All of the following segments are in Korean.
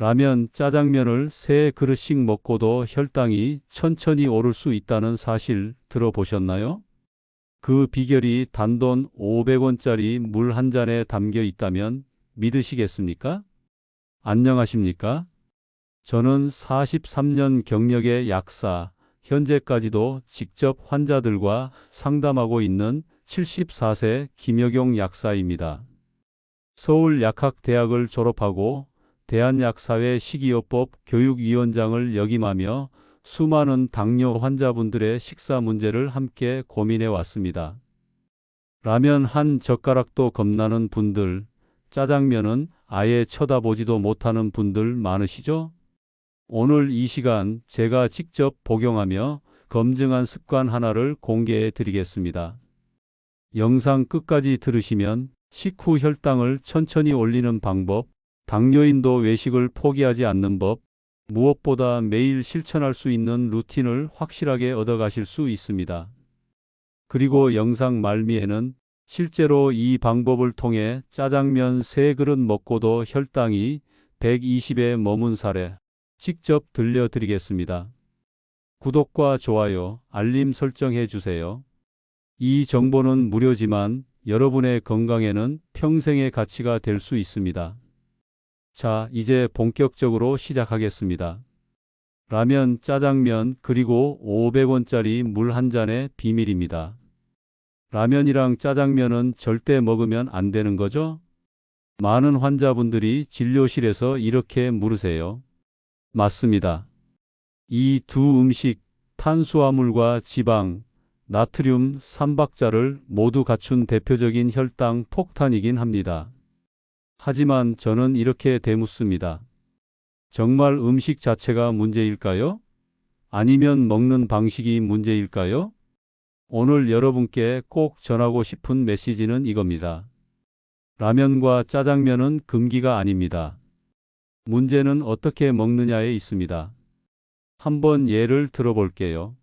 라면, 짜장면을 세 그릇씩 먹고도 혈당이 천천히 오를 수 있다는 사실 들어보셨나요? 그 비결이 단돈 500원짜리 물 한 잔에 담겨 있다면 믿으시겠습니까? 안녕하십니까? 저는 43년 경력의 약사, 현재까지도 직접 환자들과 상담하고 있는 74세 김여경 약사입니다. 서울 약학대학을 졸업하고 대한약사회 식이요법 교육위원장을 역임하며 수많은 당뇨 환자분들의 식사 문제를 함께 고민해 왔습니다. 라면 한 젓가락도 겁나는 분들, 짜장면은 아예 쳐다보지도 못하는 분들 많으시죠? 오늘 이 시간 제가 직접 복용하며 검증한 습관 하나를 공개해 드리겠습니다. 영상 끝까지 들으시면 식후 혈당을 천천히 올리는 방법, 당뇨인도 외식을 포기하지 않는 법, 무엇보다 매일 실천할 수 있는 루틴을 확실하게 얻어가실 수 있습니다. 그리고 영상 말미에는 실제로 이 방법을 통해 짜장면 3그릇 먹고도 혈당이 120에 머문 사례 직접 들려드리겠습니다. 구독과 좋아요, 알림 설정해 주세요. 이 정보는 무료지만 여러분의 건강에는 평생의 가치가 될 수 있습니다. 자, 이제 본격적으로 시작하겠습니다. 라면, 짜장면, 그리고 500원짜리 물 한 잔의 비밀입니다. 라면이랑 짜장면은 절대 먹으면 안 되는 거죠? 많은 환자분들이 진료실에서 이렇게 물으세요. 맞습니다. 이 두 음식, 탄수화물과 지방, 나트륨, 삼박자를 모두 갖춘 대표적인 혈당 폭탄이긴 합니다. 하지만 저는 이렇게 되묻습니다. 정말 음식 자체가 문제일까요? 아니면 먹는 방식이 문제일까요? 오늘 여러분께 꼭 전하고 싶은 메시지는 이겁니다. 라면과 짜장면은 금기가 아닙니다. 문제는 어떻게 먹느냐에 있습니다. 한번 예를 들어볼게요.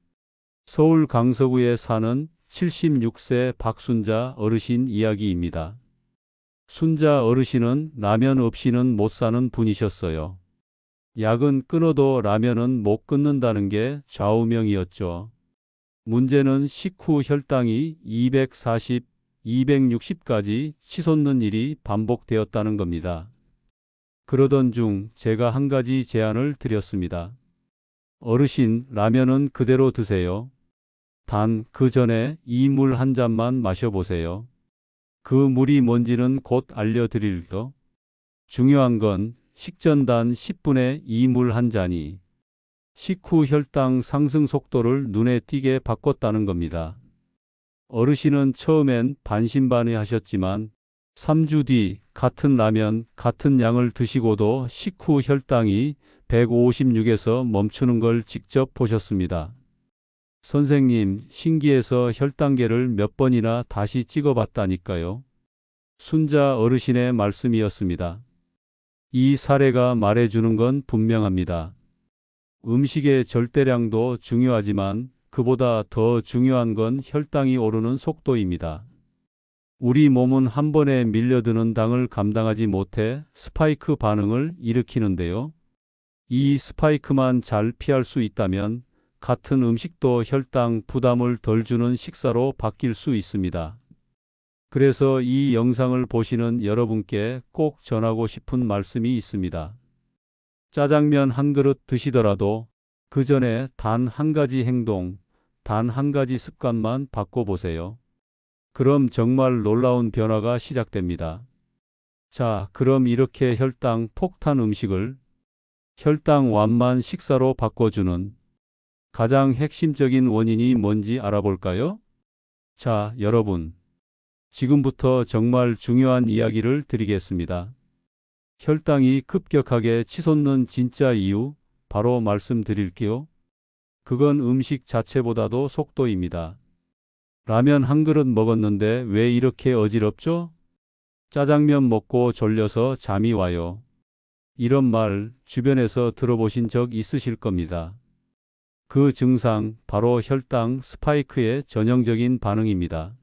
서울 강서구에 사는 76세 박순자 어르신 이야기입니다. 순자 어르신은 라면 없이는 못 사는 분이셨어요. 약은 끊어도 라면은 못 끊는다는 게 좌우명이었죠. 문제는 식후 혈당이 240, 260까지 치솟는 일이 반복되었다는 겁니다. 그러던 중 제가 한 가지 제안을 드렸습니다. 어르신, 라면은 그대로 드세요. 단 그 전에 이 물 한 잔만 마셔보세요. 그 물이 뭔지는 곧 알려드릴게요. 중요한 건 식전단 10분에 이 물 한 잔이 식후 혈당 상승 속도를 눈에 띄게 바꿨다는 겁니다. 어르신은 처음엔 반신반의 하셨지만 3주 뒤 같은 라면, 같은 양을 드시고도 식후 혈당이 156에서 멈추는 걸 직접 보셨습니다. 선생님, 신기해서 혈당계를 몇 번이나 다시 찍어봤다니까요. 순자 어르신의 말씀이었습니다. 이 사례가 말해주는 건 분명합니다. 음식의 절대량도 중요하지만 그보다 더 중요한 건 혈당이 오르는 속도입니다. 우리 몸은 한 번에 밀려드는 당을 감당하지 못해 스파이크 반응을 일으키는데요. 이 스파이크만 잘 피할 수 있다면 같은 음식도 혈당 부담을 덜 주는 식사로 바뀔 수 있습니다. 그래서 이 영상을 보시는 여러분께 꼭 전하고 싶은 말씀이 있습니다. 짜장면 한 그릇 드시더라도 그 전에 단 한 가지 행동, 단 한 가지 습관만 바꿔보세요. 그럼 정말 놀라운 변화가 시작됩니다. 자, 그럼 이렇게 혈당 폭탄 음식을 혈당 완만 식사로 바꿔주는 가장 핵심적인 원인이 뭔지 알아볼까요? 자, 여러분. 지금부터 정말 중요한 이야기를 드리겠습니다. 혈당이 급격하게 치솟는 진짜 이유 바로 말씀드릴게요. 그건 음식 자체보다도 속도입니다. 라면 한 그릇 먹었는데 왜 이렇게 어지럽죠? 짜장면 먹고 졸려서 잠이 와요. 이런 말 주변에서 들어보신 적 있으실 겁니다. 그 증상 바로 혈당 스파이크의 전형적인 반응입니다.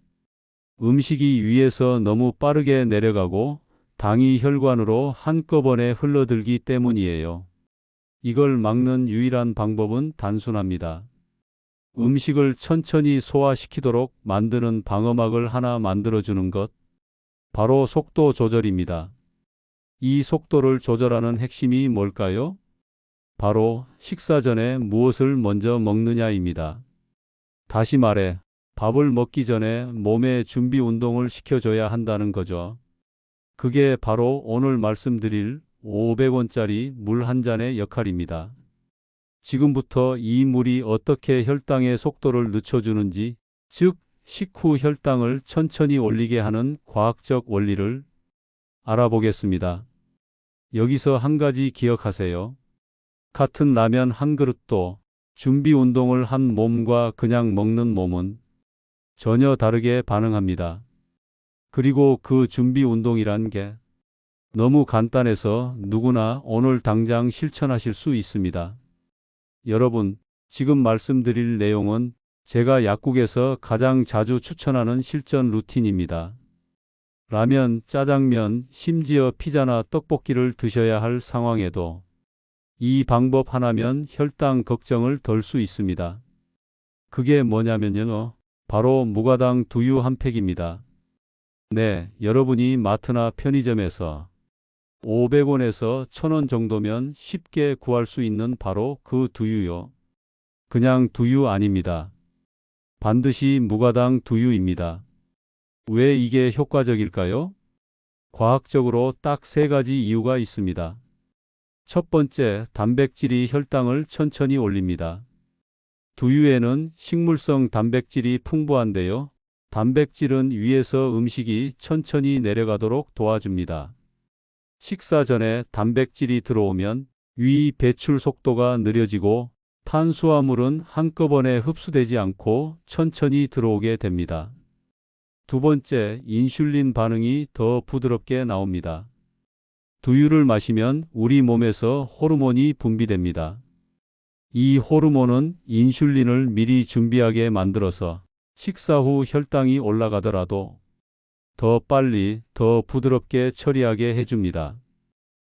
음식이 위에서 너무 빠르게 내려가고 당이 혈관으로 한꺼번에 흘러들기 때문이에요. 이걸 막는 유일한 방법은 단순합니다. 음식을 천천히 소화시키도록 만드는 방어막을 하나 만들어주는 것. 바로 속도 조절입니다. 이 속도를 조절하는 핵심이 뭘까요? 바로 식사 전에 무엇을 먼저 먹느냐입니다. 다시 말해, 밥을 먹기 전에 몸에 준비 운동을 시켜줘야 한다는 거죠. 그게 바로 오늘 말씀드릴 500원짜리 물 한 잔의 역할입니다. 지금부터 이 물이 어떻게 혈당의 속도를 늦춰주는지, 즉, 식후 혈당을 천천히 올리게 하는 과학적 원리를 알아보겠습니다. 여기서 한 가지 기억하세요. 같은 라면 한 그릇도 준비 운동을 한 몸과 그냥 먹는 몸은 전혀 다르게 반응합니다. 그리고 그 준비 운동이란 게 너무 간단해서 누구나 오늘 당장 실천하실 수 있습니다. 여러분, 지금 말씀드릴 내용은 제가 약국에서 가장 자주 추천하는 실전 루틴입니다. 라면, 짜장면, 심지어 피자나 떡볶이를 드셔야 할 상황에도 이 방법 하나면 혈당 걱정을 덜 수 있습니다. 그게 뭐냐면요. 바로 무가당 두유 한 팩입니다. 네, 여러분이 마트나 편의점에서 500원에서 1000원 정도면 쉽게 구할 수 있는 바로 그 두유요. 그냥 두유 아닙니다. 반드시 무가당 두유입니다. 왜 이게 효과적일까요? 과학적으로 딱 세 가지 이유가 있습니다. 첫 번째, 단백질이 혈당을 천천히 올립니다. 두유에는 식물성 단백질이 풍부한데요. 단백질은 위에서 음식이 천천히 내려가도록 도와줍니다. 식사 전에 단백질이 들어오면 위 배출 속도가 느려지고 탄수화물은 한꺼번에 흡수되지 않고 천천히 들어오게 됩니다. 두 번째, 인슐린 반응이 더 부드럽게 나옵니다. 두유를 마시면 우리 몸에서 호르몬이 분비됩니다. 이 호르몬은 인슐린을 미리 준비하게 만들어서 식사 후 혈당이 올라가더라도 더 빨리, 더 부드럽게 처리하게 해줍니다.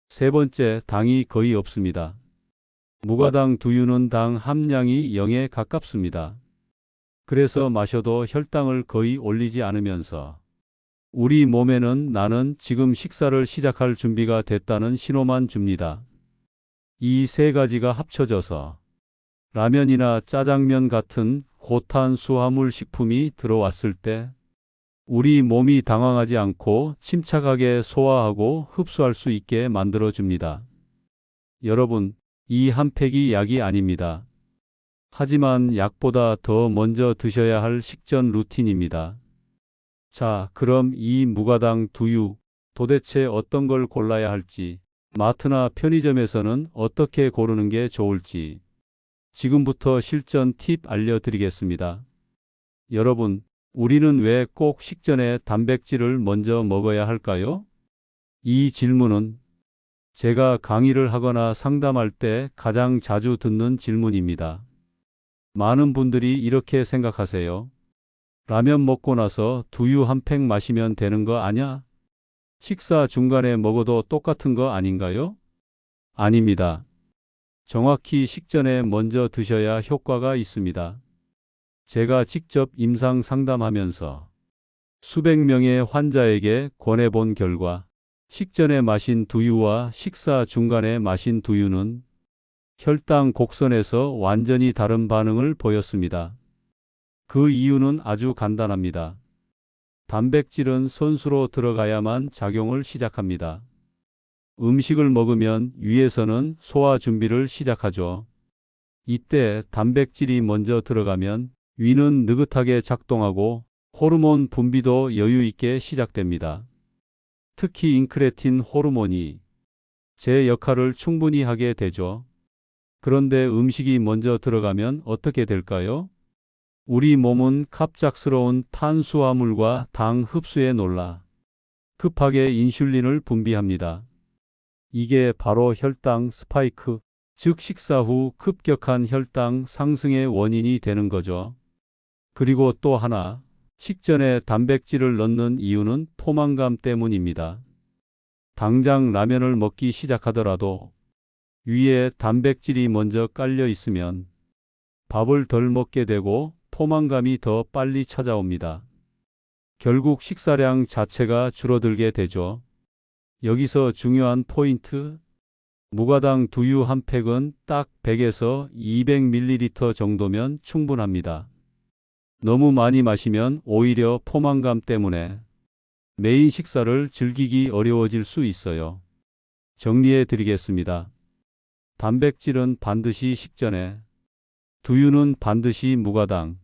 세 번째, 당이 거의 없습니다. 무가당 두유는 당 함량이 0에 가깝습니다. 그래서 마셔도 혈당을 거의 올리지 않으면서 우리 몸에는 나는 지금 식사를 시작할 준비가 됐다는 신호만 줍니다. 이 세 가지가 합쳐져서 라면이나 짜장면 같은 고탄수화물 식품이 들어왔을 때 우리 몸이 당황하지 않고 침착하게 소화하고 흡수할 수 있게 만들어 줍니다. 여러분, 이 한 팩이 약이 아닙니다. 하지만 약보다 더 먼저 드셔야 할 식전 루틴입니다. 자, 그럼 이 무가당 두유 도대체 어떤 걸 골라야 할지, 마트나 편의점에서는 어떻게 고르는 게 좋을지 지금부터 실전 팁 알려드리겠습니다. 여러분, 우리는 왜 꼭 식전에 단백질을 먼저 먹어야 할까요? 이 질문은 제가 강의를 하거나 상담할 때 가장 자주 듣는 질문입니다. 많은 분들이 이렇게 생각하세요. 라면 먹고 나서 두유 한 팩 마시면 되는 거 아냐? 식사 중간에 먹어도 똑같은 거 아닌가요? 아닙니다. 정확히 식전에 먼저 드셔야 효과가 있습니다. 제가 직접 임상 상담하면서 수백 명의 환자에게 권해본 결과 식전에 마신 두유와 식사 중간에 마신 두유는 혈당 곡선에서 완전히 다른 반응을 보였습니다. 그 이유는 아주 간단합니다. 단백질은 선수로 들어가야만 작용을 시작합니다. 음식을 먹으면 위에서는 소화 준비를 시작하죠. 이때 단백질이 먼저 들어가면 위는 느긋하게 작동하고 호르몬 분비도 여유 있게 시작됩니다. 특히 인크레틴 호르몬이 제 역할을 충분히 하게 되죠. 그런데 음식이 먼저 들어가면 어떻게 될까요? 우리 몸은 갑작스러운 탄수화물과 당 흡수에 놀라 급하게 인슐린을 분비합니다. 이게 바로 혈당 스파이크, 즉 식사 후 급격한 혈당 상승의 원인이 되는 거죠. 그리고 또 하나, 식전에 단백질을 넣는 이유는 포만감 때문입니다. 당장 라면을 먹기 시작하더라도 위에 단백질이 먼저 깔려 있으면 밥을 덜 먹게 되고 포만감이 더 빨리 찾아옵니다. 결국 식사량 자체가 줄어들게 되죠. 여기서 중요한 포인트. 무가당 두유 한 팩은 딱 100에서 200ml 정도면 충분합니다. 너무 많이 마시면 오히려 포만감 때문에 메인 식사를 즐기기 어려워질 수 있어요. 정리해 드리겠습니다. 단백질은 반드시 식전에, 두유는 반드시 무가당,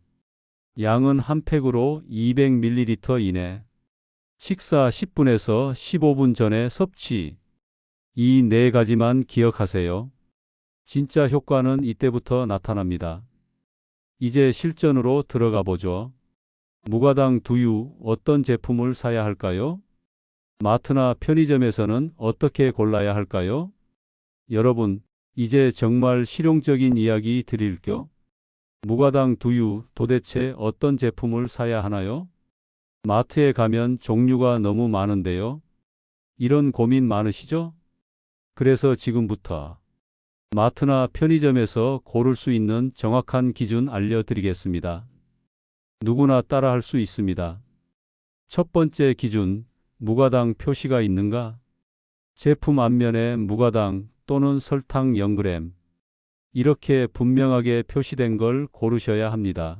양은 한 팩으로 200ml 이내, 식사 10분에서 15분 전에 섭취. 이 네 가지만 기억하세요. 진짜 효과는 이때부터 나타납니다. 이제 실전으로 들어가 보죠. 무가당 두유 어떤 제품을 사야 할까요? 마트나 편의점에서는 어떻게 골라야 할까요? 여러분, 이제 정말 실용적인 이야기 드릴게요. 무가당 두유 도대체 어떤 제품을 사야 하나요? 마트에 가면 종류가 너무 많은데요. 이런 고민 많으시죠? 그래서 지금부터 마트나 편의점에서 고를 수 있는 정확한 기준 알려드리겠습니다. 누구나 따라 할 수 있습니다. 첫 번째 기준, 무가당 표시가 있는가? 제품 앞면에 무가당 또는 설탕 0g 이렇게 분명하게 표시된 걸 고르셔야 합니다.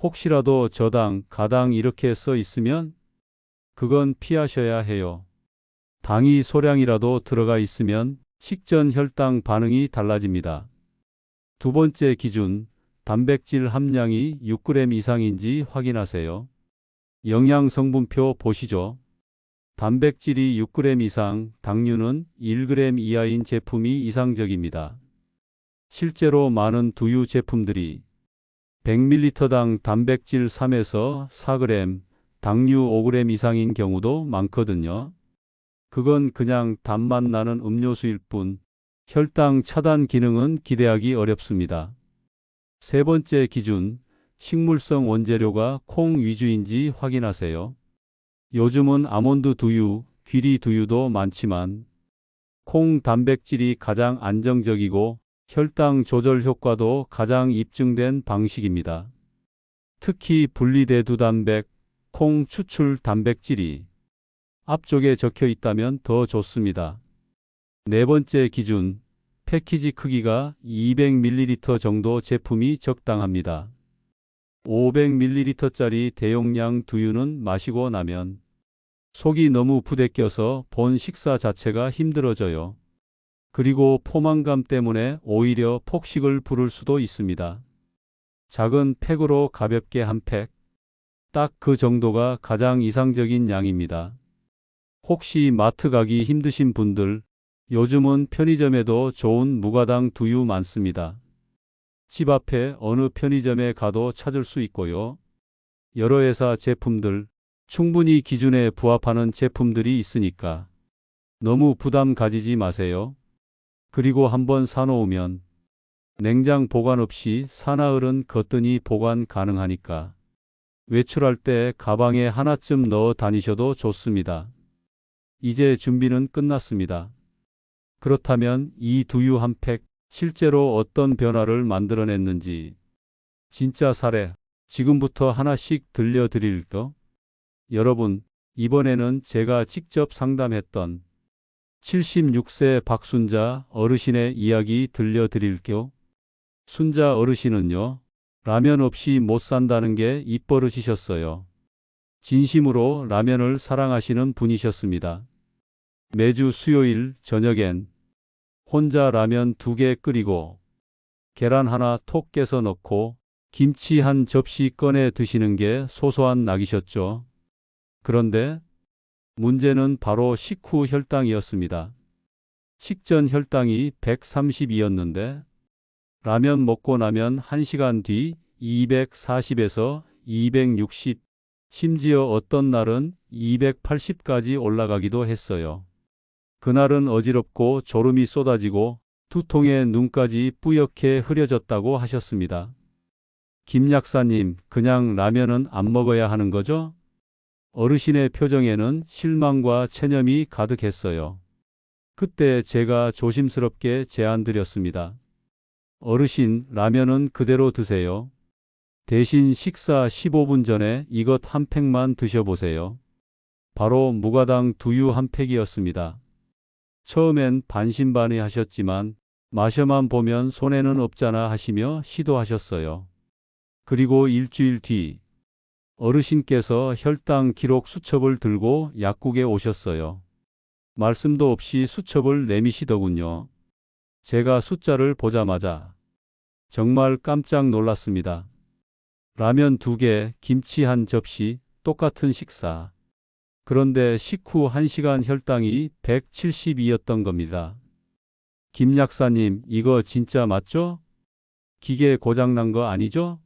혹시라도 저당, 가당 이렇게 써 있으면 그건 피하셔야 해요. 당이 소량이라도 들어가 있으면 식전 혈당 반응이 달라집니다. 두 번째 기준, 단백질 함량이 6g 이상인지 확인하세요. 영양 성분표 보시죠. 단백질이 6g 이상, 당류는 1g 이하인 제품이 이상적입니다. 실제로 많은 두유 제품들이 100ml당 단백질 3에서 4g, 당류 5g 이상인 경우도 많거든요. 그건 그냥 단맛 나는 음료수일 뿐 혈당 차단 기능은 기대하기 어렵습니다. 세 번째 기준, 식물성 원재료가 콩 위주인지 확인하세요. 요즘은 아몬드 두유, 귀리 두유도 많지만 콩 단백질이 가장 안정적이고 혈당 조절 효과도 가장 입증된 방식입니다. 특히 분리대두 단백, 콩 추출 단백질이 앞쪽에 적혀 있다면 더 좋습니다. 네 번째 기준, 패키지 크기가 200ml 정도 제품이 적당합니다. 500ml짜리 대용량 두유는 마시고 나면 속이 너무 부대껴서 본 식사 자체가 힘들어져요. 그리고 포만감 때문에 오히려 폭식을 부를 수도 있습니다. 작은 팩으로 가볍게 한 팩. 딱 그 정도가 가장 이상적인 양입니다. 혹시 마트 가기 힘드신 분들, 요즘은 편의점에도 좋은 무가당 두유 많습니다. 집 앞에 어느 편의점에 가도 찾을 수 있고요. 여러 회사 제품들, 충분히 기준에 부합하는 제품들이 있으니까 너무 부담 가지지 마세요. 그리고 한번 사놓으면 냉장 보관 없이 사나흘은 거뜬히 보관 가능하니까 외출할 때 가방에 하나쯤 넣어 다니셔도 좋습니다. 이제 준비는 끝났습니다. 그렇다면 이 두유 한 팩 실제로 어떤 변화를 만들어냈는지 진짜 사례 지금부터 하나씩 들려드릴까? 여러분, 이번에는 제가 직접 상담했던 76세 박순자 어르신의 이야기 들려드릴게요. 순자 어르신은요, 라면 없이 못 산다는 게 입버릇이셨어요. 진심으로 라면을 사랑하시는 분이셨습니다. 매주 수요일 저녁엔 혼자 라면 두 개 끓이고 계란 하나 톡 깨서 넣고 김치 한 접시 꺼내 드시는 게 소소한 낙이셨죠. 그런데 문제는 바로 식후 혈당이었습니다. 식전 혈당이 130이었는데 라면 먹고 나면 1시간 뒤 240에서 260, 심지어 어떤 날은 280까지 올라가기도 했어요. 그날은 어지럽고 졸음이 쏟아지고 두통에 눈까지 뿌옇게 흐려졌다고 하셨습니다. 김 약사님, 그냥 라면은 안 먹어야 하는 거죠? 어르신의 표정에는 실망과 체념이 가득했어요. 그때 제가 조심스럽게 제안 드렸습니다. 어르신, 라면은 그대로 드세요. 대신 식사 15분 전에 이것 한 팩만 드셔보세요. 바로 무가당 두유 한 팩이었습니다. 처음엔 반신반의 하셨지만 마셔만 보면 손해는 없잖아 하시며 시도하셨어요. 그리고 일주일 뒤 어르신께서 혈당 기록 수첩을 들고 약국에 오셨어요. 말씀도 없이 수첩을 내미시더군요. 제가 숫자를 보자마자 정말 깜짝 놀랐습니다. 라면 두 개, 김치 한 접시, 똑같은 식사. 그런데 식후 1시간 혈당이 172였던 겁니다. 김 약사님, 이거 진짜 맞죠? 기계 고장난 거 아니죠?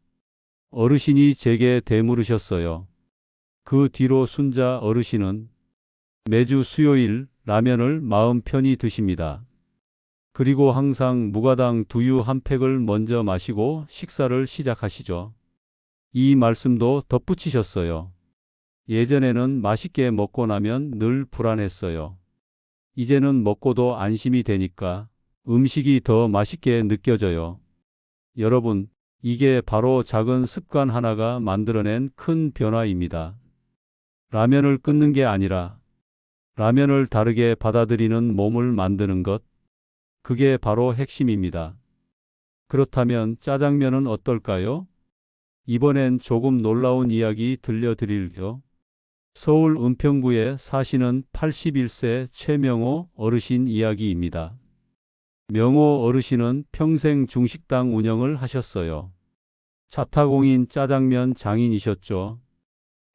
어르신이 제게 되물으셨어요. 그 뒤로 순자 어르신은 매주 수요일 라면을 마음 편히 드십니다. 그리고 항상 무가당 두유 한 팩을 먼저 마시고 식사를 시작하시죠. 이 말씀도 덧붙이셨어요. 예전에는 맛있게 먹고 나면 늘 불안했어요. 이제는 먹고도 안심이 되니까 음식이 더 맛있게 느껴져요. 여러분, 이게 바로 작은 습관 하나가 만들어낸 큰 변화입니다. 라면을 끊는 게 아니라 라면을 다르게 받아들이는 몸을 만드는 것. 그게 바로 핵심입니다. 그렇다면 짜장면은 어떨까요? 이번엔 조금 놀라운 이야기 들려드릴게요. 서울 은평구에 사시는 81세 최명호 어르신 이야기입니다. 명호 어르신은 평생 중식당 운영을 하셨어요. 자타공인 짜장면 장인이셨죠.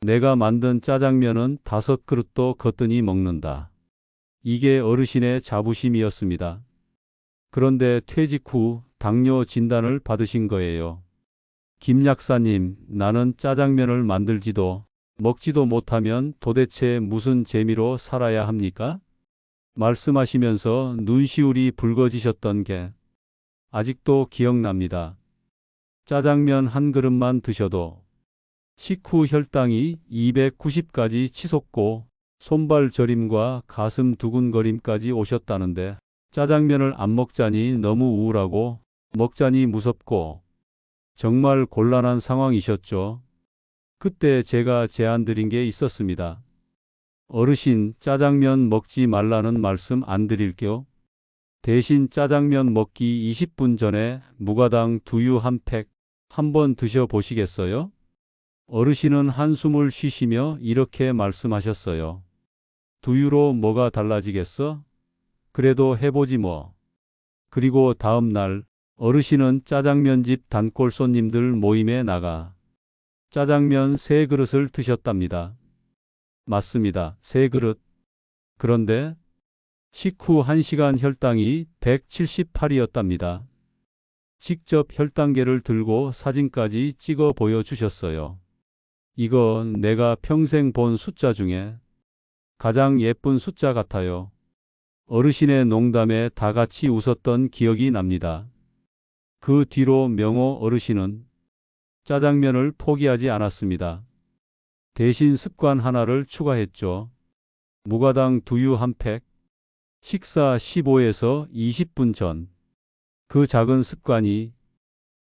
내가 만든 짜장면은 다섯 그릇도 거뜬히 먹는다. 이게 어르신의 자부심이었습니다. 그런데 퇴직 후 당뇨 진단을 받으신 거예요. 김 약사님, 나는 짜장면을 만들지도 먹지도 못하면 도대체 무슨 재미로 살아야 합니까? 말씀하시면서 눈시울이 붉어지셨던 게 아직도 기억납니다. 짜장면 한 그릇만 드셔도 식후 혈당이 290까지 치솟고 손발 저림과 가슴 두근거림까지 오셨다는데 짜장면을 안 먹자니 너무 우울하고 먹자니 무섭고 정말 곤란한 상황이셨죠. 그때 제가 제안 드린 게 있었습니다. 어르신 짜장면 먹지 말라는 말씀 안 드릴게요. 대신 짜장면 먹기 20분 전에 무가당 두유 한 팩 한번 드셔 보시겠어요? 어르신은 한숨을 쉬시며 이렇게 말씀하셨어요. 두유로 뭐가 달라지겠어? 그래도 해보지 뭐. 그리고 다음 날 어르신은 짜장면집 단골 손님들 모임에 나가 짜장면 세 그릇을 드셨답니다. 맞습니다. 세 그릇. 그런데 식후 1시간 혈당이 178이었답니다. 직접 혈당계를 들고 사진까지 찍어 보여주셨어요. 이건 내가 평생 본 숫자 중에 가장 예쁜 숫자 같아요. 어르신의 농담에 다 같이 웃었던 기억이 납니다. 그 뒤로 명호 어르신은 짜장면을 포기하지 않았습니다. 대신 습관 하나를 추가했죠. 무가당 두유 한 팩, 식사 15에서 20분 전. 그 작은 습관이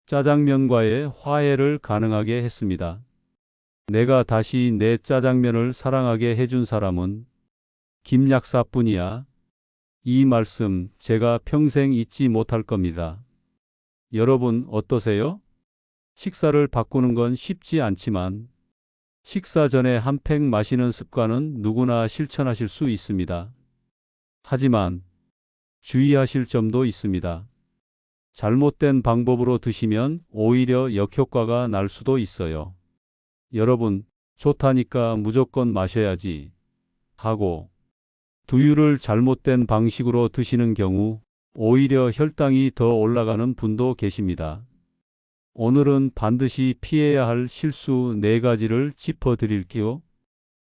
짜장면과의 화해를 가능하게 했습니다. 내가 다시 내 짜장면을 사랑하게 해준 사람은 김 약사뿐이야. 이 말씀 제가 평생 잊지 못할 겁니다. 여러분 어떠세요? 식사를 바꾸는 건 쉽지 않지만 식사 전에 한 팩 마시는 습관은 누구나 실천하실 수 있습니다. 하지만 주의하실 점도 있습니다. 잘못된 방법으로 드시면 오히려 역효과가 날 수도 있어요. 여러분, 좋다니까 무조건 마셔야지 하고 두유를 잘못된 방식으로 드시는 경우 오히려 혈당이 더 올라가는 분도 계십니다. 오늘은 반드시 피해야 할 실수 네 가지를 짚어 드릴게요.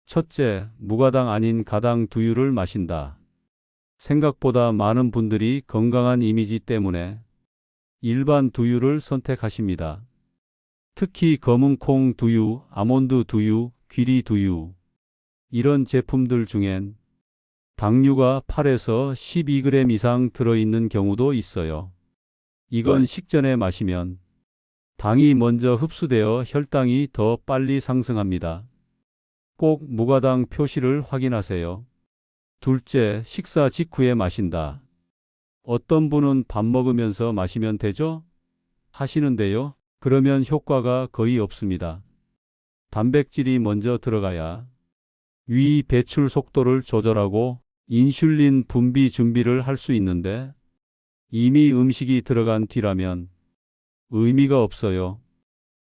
첫째, 무가당 아닌 가당 두유를 마신다. 생각보다 많은 분들이 건강한 이미지 때문에 일반 두유를 선택하십니다. 특히 검은 콩 두유, 아몬드 두유, 귀리 두유, 이런 제품들 중엔 당류가 8에서 12g 이상 들어있는 경우도 있어요. 이건 식전에 마시면 당이 먼저 흡수되어 혈당이 더 빨리 상승합니다. 꼭 무가당 표시를 확인하세요. 둘째, 식사 직후에 마신다. 어떤 분은 밥 먹으면서 마시면 되죠? 하시는데요. 그러면 효과가 거의 없습니다. 단백질이 먼저 들어가야 위 배출 속도를 조절하고 인슐린 분비 준비를 할 수 있는데 이미 음식이 들어간 뒤라면 의미가 없어요.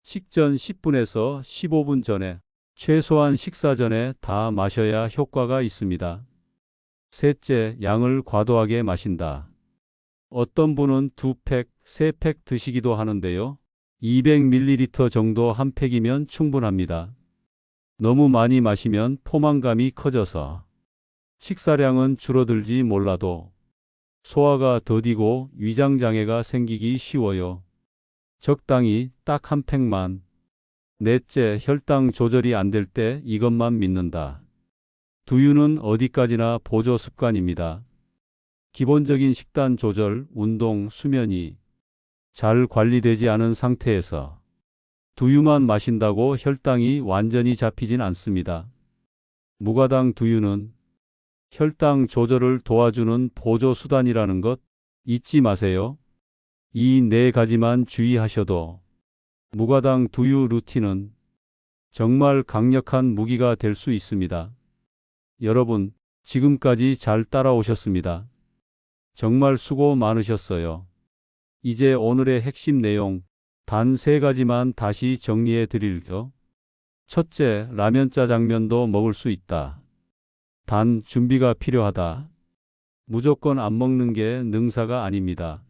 식전 10분에서 15분 전에 최소한 식사 전에 다 마셔야 효과가 있습니다. 셋째, 양을 과도하게 마신다. 어떤 분은 두 팩, 세 팩 드시기도 하는데요. 200ml 정도 한 팩이면 충분합니다. 너무 많이 마시면 포만감이 커져서 식사량은 줄어들지 몰라도 소화가 더디고 위장장애가 생기기 쉬워요. 적당히 딱 한 팩만. 넷째, 혈당 조절이 안 될 때 이것만 믿는다. 두유는 어디까지나 보조 습관입니다. 기본적인 식단 조절, 운동, 수면이 잘 관리되지 않은 상태에서 두유만 마신다고 혈당이 완전히 잡히진 않습니다. 무가당 두유는 혈당 조절을 도와주는 보조 수단이라는 것 잊지 마세요. 이 네 가지만 주의하셔도 무가당 두유 루틴은 정말 강력한 무기가 될 수 있습니다. 여러분, 지금까지 잘 따라오셨습니다. 정말 수고 많으셨어요. 이제 오늘의 핵심 내용 단 세 가지만 다시 정리해 드릴게요. 첫째, 라면 짜장면도 먹을 수 있다. 단 준비가 필요하다. 무조건 안 먹는 게 능사가 아닙니다.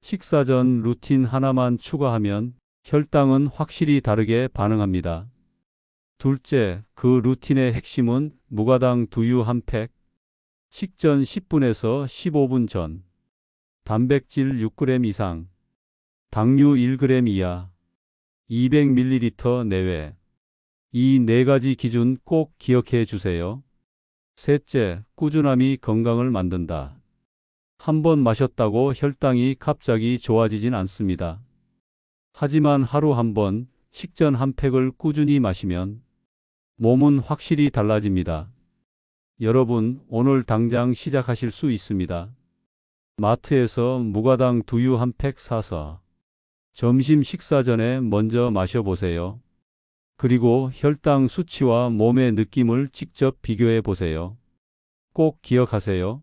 식사 전 루틴 하나만 추가하면 혈당은 확실히 다르게 반응합니다. 둘째, 그 루틴의 핵심은 무가당 두유 한 팩, 식전 10분에서 15분 전, 단백질 6g 이상, 당류 1g 이하, 200ml 내외. 이 네 가지 기준 꼭 기억해 주세요. 셋째, 꾸준함이 건강을 만든다. 한 번 마셨다고 혈당이 갑자기 좋아지진 않습니다. 하지만 하루 한 번 식전 한 팩을 꾸준히 마시면 몸은 확실히 달라집니다. 여러분, 오늘 당장 시작하실 수 있습니다. 마트에서 무가당 두유 한 팩 사서 점심 식사 전에 먼저 마셔보세요. 그리고 혈당 수치와 몸의 느낌을 직접 비교해 보세요. 꼭 기억하세요.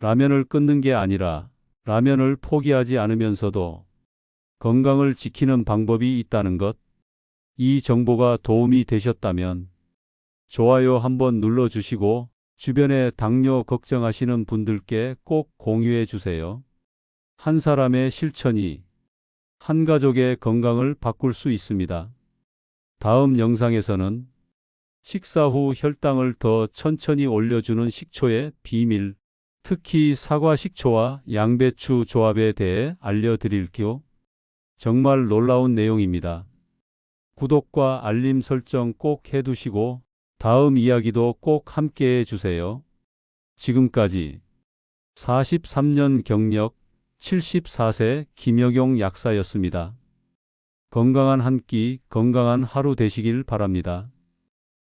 라면을 끊는 게 아니라 라면을 포기하지 않으면서도 건강을 지키는 방법이 있다는 것. 이 정보가 도움이 되셨다면 좋아요 한번 눌러주시고 주변에 당뇨 걱정하시는 분들께 꼭 공유해 주세요. 한 사람의 실천이 한 가족의 건강을 바꿀 수 있습니다. 다음 영상에서는 식사 후 혈당을 더 천천히 올려주는 식초의 비밀, 특히 사과 식초와 양배추 조합에 대해 알려드릴게요. 정말 놀라운 내용입니다. 구독과 알림 설정 꼭 해두시고 다음 이야기도 꼭 함께 해주세요. 지금까지 43년 경력 74세 김여경 약사였습니다. 건강한 한 끼, 건강한 하루 되시길 바랍니다.